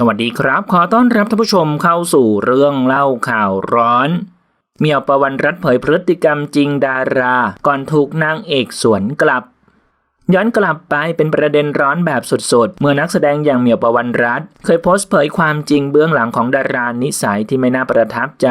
สวัสดีครับ ขอต้อนรับท่านผู้ชมเข้าสู่เรื่องเล่าข่าวร้อน เมียวประวันรัฐเผยพฤติกรรมจริงดารา ก่อนถูกนางเอกสวนกลับ ย้อนกลับไปเป็นประเด็นร้อนแบบสุดๆ เมื่อนักแสดงอย่างเหมียวประวันรัฐเคยโพสต์เผยความจริงเบื้องหลังของดารานิสัยที่ไม่น่าประทับใจ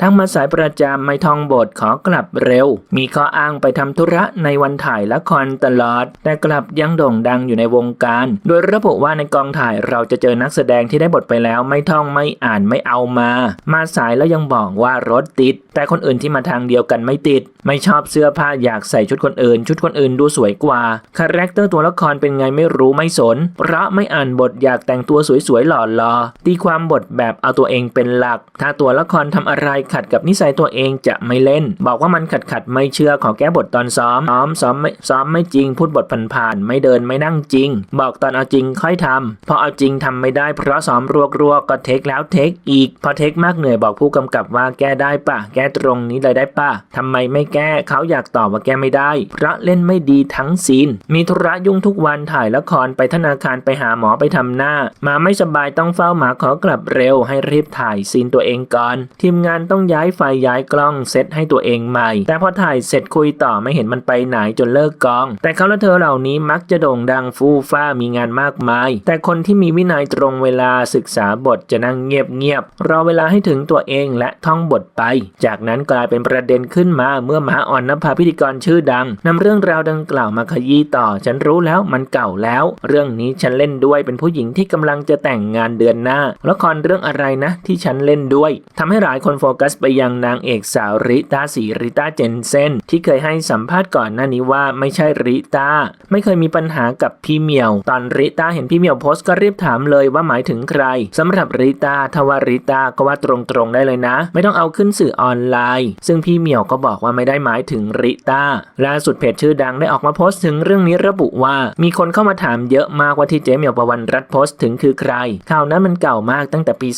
ทั้งมาสายประจำไม่ท่องบทขอกลับเร็ว มีข้ออ้างไปทำธุระในวันถ่ายละครตลอด แต่กลับยังโด่งดังอยู่ในวงการ โดยระบุว่าในกองถ่ายเราจะเจอนักแสดงที่ได้บทไปแล้วไม่ท่องไม่อ่านไม่เอามา มาสายแล้วยังบอกว่ารถติด แต่คนอื่นที่มาทางเดียวกันไม่ติด ไม่ชอบเสื้อผ้าอยากใส่ชุดคนอื่น ชุดคนอื่นดูสวยกว่าคาแรคเตอร์ตัวละครเป็นไงไม่รู้ไม่สน เพราะไม่อ่านบทอยากแต่งตัวสวยๆหล่อๆตีความบทแบบเอาตัวเองเป็นหลัก ถ้าตัวละครทำอะไรขัดกับนิสัยตัวเองจะไม่เล่น บอกว่ามันขัดขัดไม่เชื่อขอแก้บทตอนซ้อมซ้อมซ้อมไม่ซ้อมไม่จริง พูดบทผ่านๆไม่เดินไม่นั่งจริง บอกตอนเอาจริงค่อยทำพอเอาจริงทำไม่ได้เพราะซ้อมรัวๆก็เทคแล้วเทคอีก พอเทคมากเหนื่อยบอกผู้กำกับว่าแก้ได้ปะแก้ตรงนี้เลยได้ปะทำไมไม่แก้เขาอยากตอบว่าแก้ไม่ได้ เพราะเล่นไม่ดีทั้งซีนมีธุระยุ่งทุกวันถ่ายละครไปธนาคารไปหาหมอไปทำหน้า มาไม่สบายต้องเฝ้าหมาขอกลับเร็วให้รีบถ่ายซีนตัวเองก่อน ทีมงานต้องย้ายไฟย้ายกล้องเซตให้ตัวเองใหม่ แต่พอถ่ายเสร็จคุยต่อไม่เห็นมันไปไหนจนเลิกกอง แต่เขาและเธอเหล่านี้มักจะโด่งดังฟู่ฟ้ามีงานมากมาย แต่คนที่มีวินัยตรงเวลาศึกษาบทจะนั่งเงียบๆรอเวลาให้ถึงตัวเองและท่องบทไป จากนั้นกลายเป็นประเด็นขึ้นมาเมื่อมหาอ่อนนภาพิธีกรชื่อดังนำเรื่องราวดังกล่าวมาขยี้ต่อฉันรู้แล้วมันเก่าแล้ว เรื่องนี้ฉันเล่นด้วยเป็นผู้หญิงที่กำลังจะแต่งงานเดือนหน้าละครเรื่องอะไรนะ ที่ฉันเล่นด้วยทำให้หลายคนโฟกัสไปยังนางเอกสาวริตาสีริตาเจนเซนที่เคยให้สัมภาษณ์ก่อนหน้านี้ว่าไม่ใช่ริตาไม่เคยมีปัญหากับพี่เหมียว ตอนริตาเห็นพี่เหมียวโพสต์ก็รีบถามเลยว่าหมายถึงใครสำหรับริตาทวาริตาก็ว่าตรงๆได้เลยนะ ไม่ต้องเอาขึ้นสื่อออนไลน์ ซึ่งพี่เหมียวก็บอกว่าไม่ได้หมายถึงริตาล่าสุดเพจชื่อดังได้ออกมาโพสต์ถึงเรื่องนี้ระบุว่ามีคนเข้ามาถามเยอะมากว่าที่เจ๊เหมียวประวันรัฐโพสต์ถึงคือใคร ข่าวนั้นมันเก่ามากตั้งแต่ปี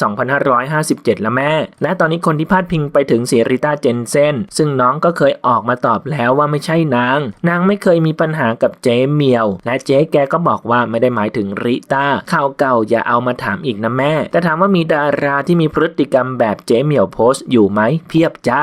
2557 แล้วแม่ และตอนนี้คนที่พาดพิงไปถึงเสียริต้าเจนเซนซึ่งน้องก็เคยออกมาตอบแล้วว่าไม่ใช่นาง นางไม่เคยมีปัญหากับเจ๊เหมียว และเจ๊แกก็บอกว่าไม่ได้หมายถึงริต้าข่าวเก่าอย่าเอามาถามอีกนะแม่ แต่ถามว่ามีดาราที่มีพฤติกรรมแบบเจ๊เหมียวโพสต์อยู่ไหมเพียบจ้า